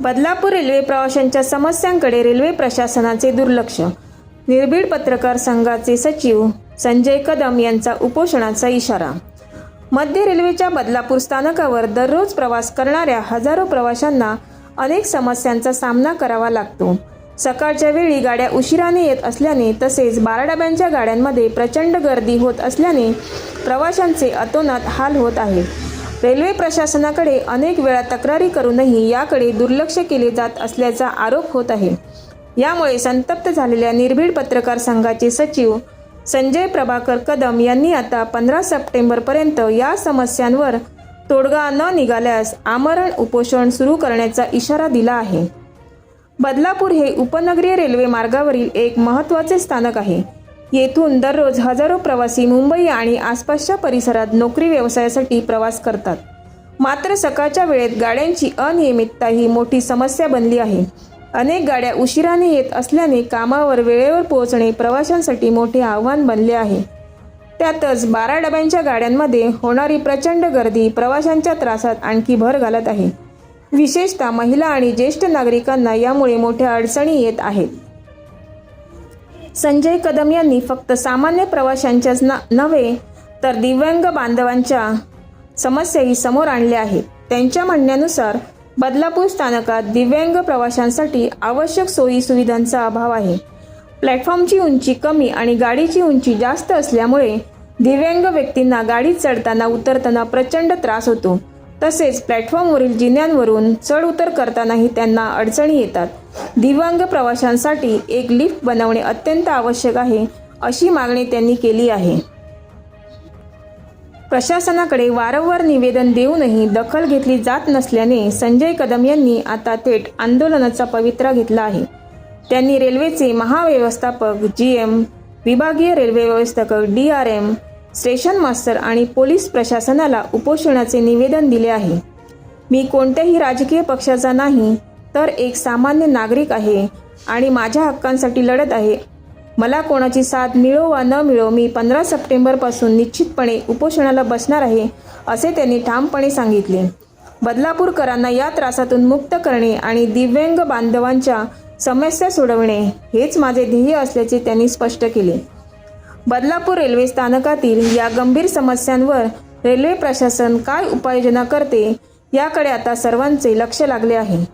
Badlapur railway प्रवाशांच्या समस्यांकडे railway प्रशासनाचे दुर्लक्ष. निर्भीड पत्रकार संघाचे सचिव संजय कदम यांचा उपोषणाचा इशारा. मध्य रेल्वेच्या बदलापूर स्थानकावर दररोज प्रवास करणाऱ्या हजारो प्रवाशांना अनेक समस्यांचा सामना करावा लागतो. सकाळच्या वेळी गाड्या उशिराने येत असल्याने तसेच बारा डब्यांच्या गाड्यांमध्ये प्रचंड गर्दी होत असल्याने प्रवाशांचे अतोनात हाल होत आहेत रेल्वे प्रशासनाकडे अनेक वेळा तक्रारी करूनही याकडे दुर्लक्ष केले जात असल्याचा आरोप होत आहे. यामुळे संतप्त झालेल्या निर्भीड पत्रकार संघाचे सचिव संजय प्रभाकर कदम यांनी आता पंधरा सप्टेंबरपर्यंत या समस्यांवर तोडगा न निघाल्यास आमरण उपोषण सुरू करण्याचा इशारा दिला आहे. बदलापूर हे उपनगरीय रेल्वे मार्गावरील एक महत्त्वाचे स्थानक आहे. येथून दररोज हजारो प्रवासी मुंबई आणि आसपासच्या परिसरात नोकरी व्यवसायासाठी प्रवास करतात. मात्र सकाळच्या वेळेत गाड्यांची अनियमितता ही मोठी समस्या बनली आहे. अनेक गाड्या उशिराने येत असल्याने कामावर वेळेवर पोहोचणे प्रवाशांसाठी मोठे आव्हान बनले आहे. त्यातच बारा डब्यांच्या गाड्यांमध्ये होणारी प्रचंड गर्दी प्रवाशांच्या त्रासात आणखी भर घालत आहे. विशेषतः महिला आणि ज्येष्ठ नागरिकांना यामुळे मोठ्या अडचणी येत आहेत. संजय कदम यांनी फक्त सामान्य प्रवाशांच्याच ना नव्हे तर दिव्यांग बांधवांच्या समस्याही समोर आणल्या आहेत. त्यांच्या म्हणण्यानुसार बदलापूर स्थानकात दिव्यांग प्रवाशांसाठी आवश्यक सोयी सुविधांचा अभाव आहे. प्लॅटफॉर्मची उंची कमी आणि गाडीची उंची जास्त असल्यामुळे दिव्यांग व्यक्तींना गाडीत चढताना उतरताना प्रचंड त्रास होतो. तसेच प्लॅटफॉर्मवरील जिन्यांवरून चढ उतर करतानाही त्यांना अडचणी येतात. दिव्यांग प्रवाशांसाठी एक लिफ्ट बनवणे अत्यंत आवश्यक आहे अशी मागणी त्यांनी केली आहे. प्रशासनाकडे वारंवार निवेदन देऊनही दखल घेतली जात नसल्याने संजय कदम यांनी आता थेट आंदोलनाचा पवित्रा घेतला आहे. त्यांनी रेल्वेचे महाव्यवस्थापक जी एम विभागीय रेल्वे व्यवस्थापक D R M station master आणि पोलीस प्रशासनाला उपोषणाचे निवेदन दिले आहे. मी कोणत्याही राजकीय पक्षाचा नाही तर एक सामान्य नागरिक आहे आणि माझ्या हक्कांसाठी लढत आहे. मला कोणाची साथ मिळो वा न मिळो मी पंधरा सप्टेंबरपासून निश्चितपणे उपोषणाला बसणार आहे असे त्यांनी ठामपणे सांगितले. बदलापूरकरांना या त्रासातून मुक्त करणे आणि दिव्यांग बांधवांच्या समस्या सोडवणे हेच माझे ध्येय असल्याचे त्यांनी स्पष्ट केले. बदलापूर रेल्वे स्थानकातील या गंभीर समस्यांवर रेल्वे प्रशासन काय उपाययोजना करते याकडे आता सर्वांचे लक्ष लागले आहे.